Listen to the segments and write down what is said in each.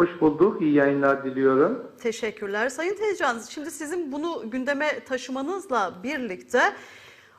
Hoş bulduk. İyi yayınlar diliyorum. Teşekkürler. Sayın Tezcan, şimdi sizin bunu gündeme taşımanızla birlikte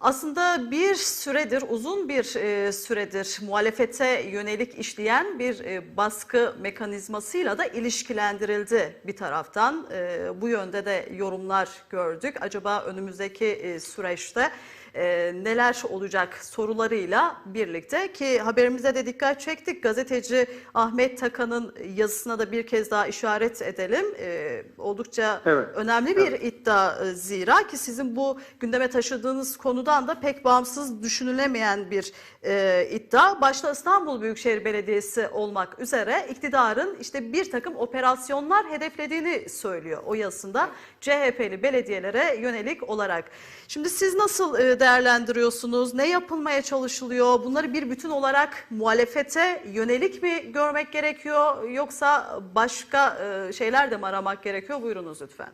aslında bir süredir, uzun bir e, süredir muhalefete yönelik işleyen bir e, baskı mekanizmasıyla da ilişkilendirildi bir taraftan. E, bu yönde de yorumlar gördük. Acaba önümüzdeki süreçte e, neler olacak sorularıyla birlikte ki haberimize de dikkat çektik. Gazeteci Ahmet Takan'ın yazısına da bir kez daha işaret edelim. E, oldukça Evet. önemli bir iddia e, zira ki sizin bu gündeme taşıdığınız konudan da pek bağımsız düşünülemeyen bir e, iddia. Başta İstanbul Büyükşehir Belediyesi olmak üzere iktidarın işte bir takım operasyonlar hedeflediğini söylüyor o yazısında CHP'li belediyelere yönelik olarak. Şimdi siz nasıl e, değerlendiriyorsunuz? Ne yapılmaya çalışılıyor? Bunları bir bütün olarak muhalefete yönelik mi görmek gerekiyor yoksa başka e, şeyler de mi aramak gerekiyor? Buyurunuz lütfen.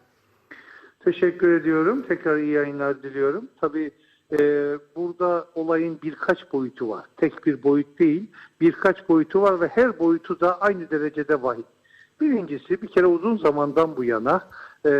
Teşekkür ediyorum. Tekrar iyi yayınlar diliyorum. Tabii e, burada olayın birkaç boyutu var. Tek bir boyut değil, birkaç boyutu var ve her boyutu da aynı derecede vahim. Birincisi bir kere uzun zamandan bu yana e,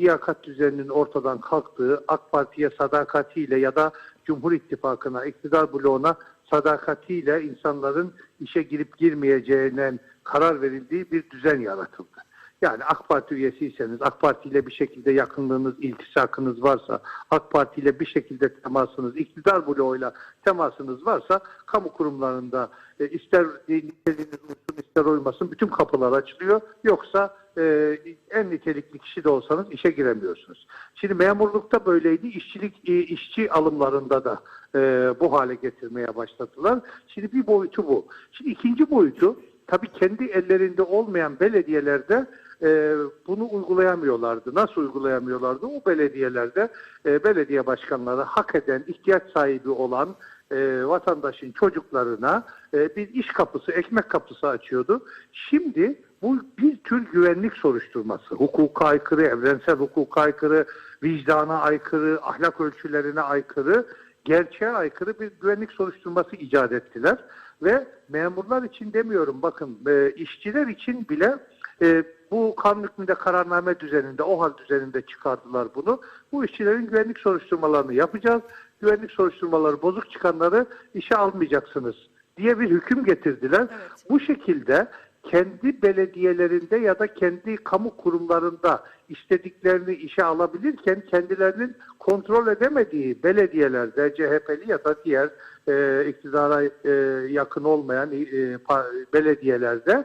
liyakat düzeninin ortadan kalktığı, AK Parti'ye sadakatiyle ya da Cumhur İttifakı'na, iktidar bloğuna sadakatiyle insanların işe girip girmeyeceğinden karar verildiği bir düzen yaratıldı. Yani AK Parti üyesiyseniz, AK Parti ile bir şekilde yakınlığınız, iltisakınız varsa, AK Parti ile bir şekilde temasınız, iktidar bloğuyla temasınız varsa, kamu kurumlarında e, ister niteliğiniz olsun ister olmasın bütün kapılar açılıyor. Yoksa e, en nitelikli kişi de olsanız işe giremiyorsunuz. Şimdi memurlukta böyleydi, işçilik e, işçi alımlarında da e, bu hale getirmeye başladılar. Şimdi bir boyutu bu. Şimdi ikinci boyutu tabii kendi ellerinde olmayan belediyelerde e, bunu uygulayamıyorlardı. Nasıl uygulayamıyorlardı? O belediyelerde e, belediye başkanları hak eden, ihtiyaç sahibi olan e, vatandaşın çocuklarına e, bir iş kapısı, ekmek kapısı açıyordu. Şimdi bu bir tür güvenlik soruşturması. Hukuka aykırı, evrensel hukuka aykırı, vicdana aykırı, ahlak ölçülerine aykırı, gerçeğe aykırı bir güvenlik soruşturması icat ettiler. Ve memurlar için demiyorum bakın e, işçiler için bile e, bu kanun hükmünde kararname düzeninde, o hal düzeninde çıkardılar bunu. Bu işçilerin güvenlik soruşturmalarını yapacağız. Güvenlik soruşturmaları bozuk çıkanları işe almayacaksınız diye bir hüküm getirdiler. Evet. Bu şekilde kendi belediyelerinde ya da kendi kamu kurumlarında istediklerini işe alabilirken kendilerinin kontrol edemediği belediyelerde CHP'li ya da diğer e, iktidara e, yakın olmayan e, pa- belediyelerde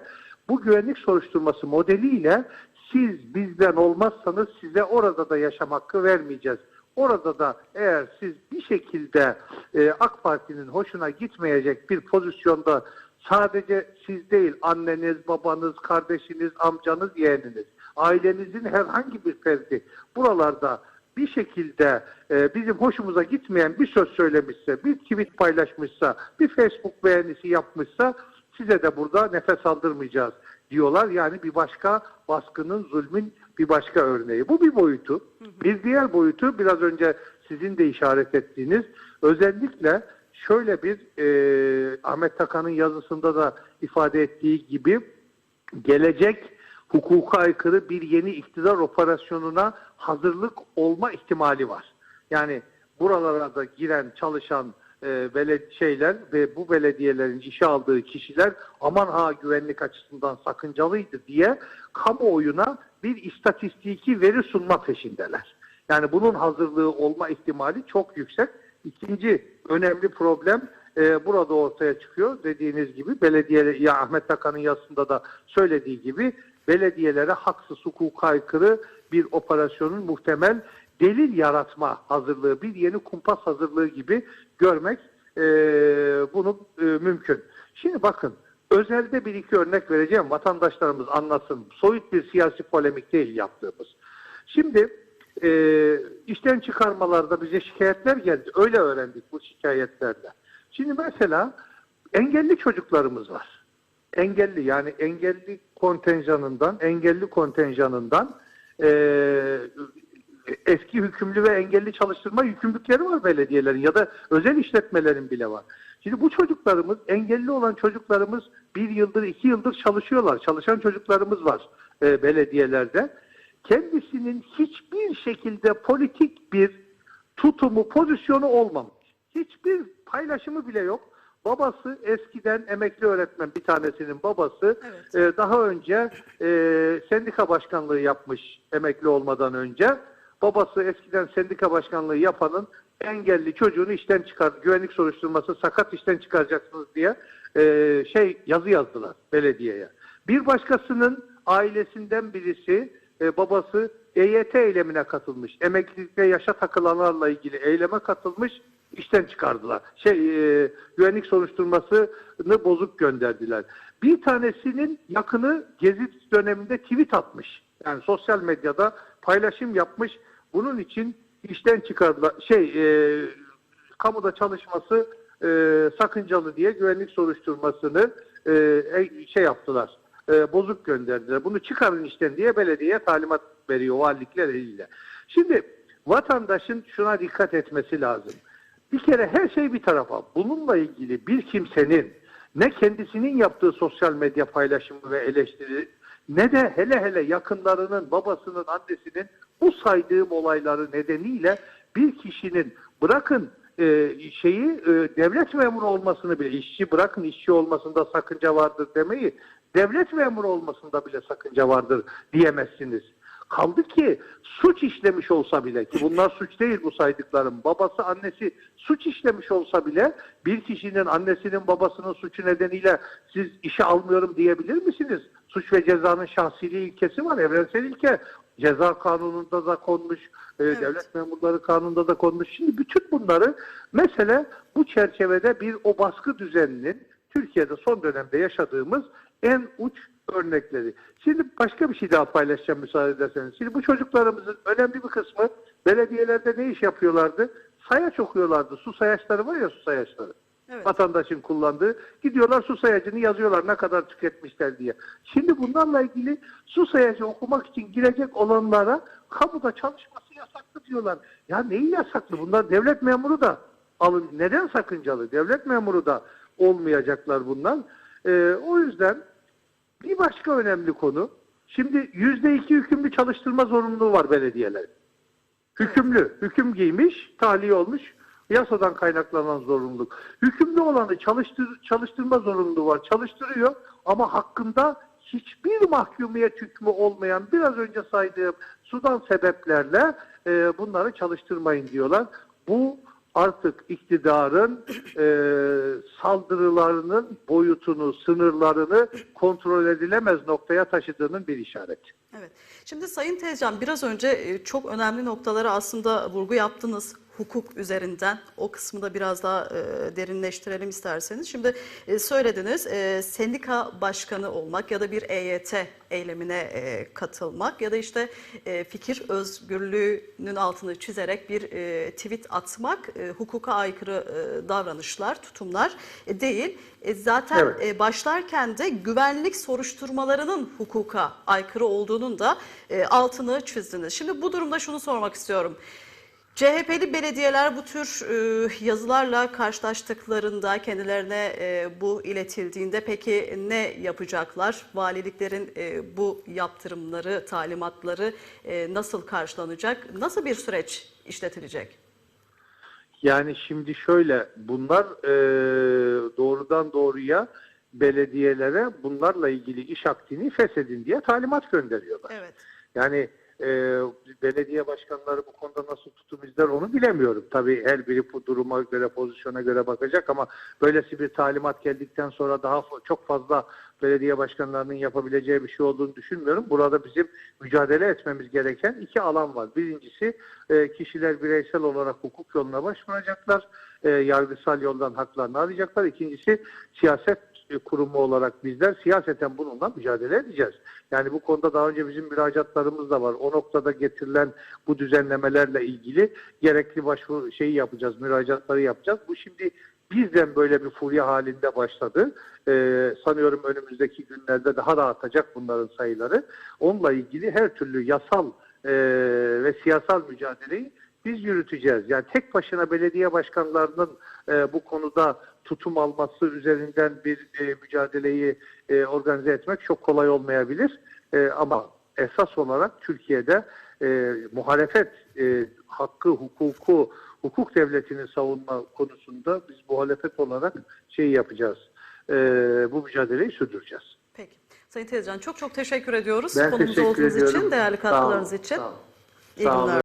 bu güvenlik soruşturması modeliyle siz bizden olmazsanız size orada da yaşam hakkı vermeyeceğiz. Orada da eğer siz bir şekilde e, AK Parti'nin hoşuna gitmeyecek bir pozisyonda sadece siz değil anneniz, babanız, kardeşiniz, amcanız, yeğeniniz, ailenizin herhangi bir ferdi buralarda bir şekilde e, bizim hoşumuza gitmeyen bir söz söylemişse, bir tweet paylaşmışsa, bir Facebook beğenisi yapmışsa size de burada nefes aldırmayacağız diyorlar. Yani bir başka baskının, zulmün bir başka örneği. Bu bir boyutu. Bir diğer boyutu biraz önce sizin de işaret ettiğiniz özellikle şöyle bir e, Ahmet Takan'ın yazısında da ifade ettiği gibi gelecek hukuka aykırı bir yeni iktidar operasyonuna hazırlık olma ihtimali var. Yani buralara da giren çalışan e, şeyler ve bu belediyelerin işe aldığı kişiler aman ha güvenlik açısından sakıncalıydı diye kamuoyuna bir istatistiki veri sunma peşindeler. Yani bunun hazırlığı olma ihtimali çok yüksek. İkinci önemli problem e, burada ortaya çıkıyor. Dediğiniz gibi belediye ya Ahmet Takan'ın yazısında da söylediği gibi belediyelere haksız hukuka aykırı bir operasyonun muhtemel delil yaratma hazırlığı, bir yeni kumpas hazırlığı gibi görmek e, bunu e, mümkün. Şimdi bakın özelde bir iki örnek vereceğim vatandaşlarımız anlasın. Soyut bir siyasi polemik değil yaptığımız. Şimdi e, işten çıkarmalarda bize şikayetler geldi. Öyle öğrendik bu şikayetlerle. Şimdi mesela engelli çocuklarımız var. Engelli yani engelli kontenjanından, engelli kontenjanından e, eski hükümlü ve engelli çalıştırma yükümlülükleri var belediyelerin ya da özel işletmelerin bile var. Şimdi bu çocuklarımız, engelli olan çocuklarımız bir yıldır, iki yıldır çalışıyorlar. Çalışan çocuklarımız var e, belediyelerde. Kendisinin hiçbir şekilde politik bir tutumu, pozisyonu olmamış. Hiçbir paylaşımı bile yok. Babası eskiden emekli öğretmen bir tanesinin babası Evet. e, daha önce e, sendika başkanlığı yapmış emekli olmadan önce. Babası eskiden sendika başkanlığı yapanın engelli çocuğunu işten çıkar, güvenlik soruşturması sakat işten çıkaracaksınız diye e, şey yazı yazdılar belediyeye. Bir başkasının ailesinden birisi e, babası EYT eylemine katılmış. Emeklilikte yaşa takılanlarla ilgili eyleme katılmış. işten çıkardılar. Şey e, güvenlik soruşturmasını bozuk gönderdiler. Bir tanesinin yakını Gezi döneminde tweet atmış. Yani sosyal medyada paylaşım yapmış. Bunun için işten çıkardılar. Şey e, kamuda çalışması e, sakıncalı diye güvenlik soruşturmasını e, e, şey yaptılar. E, bozuk gönderdiler. Bunu çıkarın işten diye belediyeye talimat veriyor valilikler eliyle. Şimdi vatandaşın şuna dikkat etmesi lazım. Bir kere her şey bir tarafa. Bununla ilgili bir kimsenin ne kendisinin yaptığı sosyal medya paylaşımı ve eleştiri ne de hele hele yakınlarının, babasının, annesinin bu saydığım olayları nedeniyle bir kişinin bırakın e, şeyi e, devlet memuru olmasını bile işçi bırakın işçi olmasında sakınca vardır demeyi devlet memuru olmasında bile sakınca vardır diyemezsiniz. Kaldı ki suç işlemiş olsa bile ki bunlar suç değil bu saydıklarım. Babası annesi suç işlemiş olsa bile bir kişinin annesinin babasının suçu nedeniyle siz işe almıyorum diyebilir misiniz? Suç ve cezanın şahsiliği ilkesi var. Evrensel ilke. Ceza kanununda da konmuş. e, Evet. Devlet memurları kanununda da konmuş. Şimdi bütün bunları mesele bu çerçevede bir o baskı düzeninin Türkiye'de son dönemde yaşadığımız en uç örnekleri. Şimdi başka bir şey daha paylaşacağım müsaade ederseniz. Şimdi bu çocuklarımızın önemli bir kısmı belediyelerde ne iş yapıyorlardı? Sayaç okuyorlardı. Su sayaçları var ya su sayaçları. Evet. Vatandaşın kullandığı. Gidiyorlar su sayacını yazıyorlar ne kadar tüketmişler diye. Şimdi bunlarla ilgili su sayacı okumak için girecek olanlara kamuda çalışması yasaklı diyorlar. Ya neyi yasaklı? Bunlar devlet memuru da alın. Neden sakıncalı? Devlet memuru da olmayacaklar bunlar. Ee, o yüzden bir başka önemli konu. Şimdi yüzde iki hükümlü çalıştırma zorunluluğu var belediyelerin. Hükümlü, hüküm giymiş, tahliye olmuş, yasadan kaynaklanan zorunluluk. Hükümlü olanı çalıştır, çalıştırma zorunluluğu var, çalıştırıyor ama hakkında hiçbir mahkumiyet hükmü olmayan biraz önce saydığım sudan sebeplerle e, bunları çalıştırmayın diyorlar. Bu artık iktidarın e, saldırılarının boyutunu, sınırlarını kontrol edilemez noktaya taşıdığının bir işareti. Evet. Şimdi Sayın Tezcan biraz önce e, çok önemli noktalara aslında vurgu yaptınız hukuk üzerinden. O kısmı da biraz daha e, derinleştirelim isterseniz. Şimdi e, söylediniz e, sendika başkanı olmak ya da bir EYT eylemine e, katılmak ya da işte e, fikir özgürlüğünün altını çizerek bir e, tweet atmak e, hukuka aykırı e, davranışlar, tutumlar e, değil. E, zaten Evet. e, başlarken de güvenlik soruşturmalarının hukuka aykırı olduğunun da e, altını çizdiniz. Şimdi bu durumda şunu sormak istiyorum. CHP'li belediyeler bu tür e, yazılarla karşılaştıklarında kendilerine e, bu iletildiğinde peki ne yapacaklar? Valiliklerin e, bu yaptırımları, talimatları e, nasıl karşılanacak? Nasıl bir süreç işletilecek? Yani şimdi şöyle bunlar e, doğrudan doğruya belediyelere bunlarla ilgili iş akdini feshedin diye talimat gönderiyorlar. Evet. Yani e, belediye başkanları bu konuda nasıl tutum izler onu bilemiyorum. Tabii her biri bu duruma göre, pozisyona göre bakacak ama böylesi bir talimat geldikten sonra daha çok fazla belediye başkanlarının yapabileceği bir şey olduğunu düşünmüyorum. Burada bizim mücadele etmemiz gereken iki alan var. Birincisi e, kişiler bireysel olarak hukuk yoluna başvuracaklar. E, yargısal yoldan haklarını arayacaklar. İkincisi siyaset kurumu olarak bizler siyaseten bununla mücadele edeceğiz. Yani bu konuda daha önce bizim müracaatlarımız da var. O noktada getirilen bu düzenlemelerle ilgili gerekli başvuru şeyi yapacağız, müracaatları yapacağız. Bu şimdi bizden böyle bir furya halinde başladı. Ee, sanıyorum önümüzdeki günlerde daha da artacak bunların sayıları. Onunla ilgili her türlü yasal e, ve siyasal mücadeleyi biz yürüteceğiz. Yani tek başına belediye başkanlarının e, bu konuda tutum alması üzerinden bir e, mücadeleyi e, organize etmek çok kolay olmayabilir. E, ama esas olarak Türkiye'de e, muhalefet e, hakkı, hukuku, hukuk devletini savunma konusunda biz muhalefet olarak şey yapacağız. E, bu mücadeleyi sürdüreceğiz. Peki. Sayın Tezcan çok çok teşekkür ediyoruz. Ben Konumuza teşekkür olduğunuz ediyorum. için, değerli katkılarınız için. sağ olun. İyi Sağ olun. günler.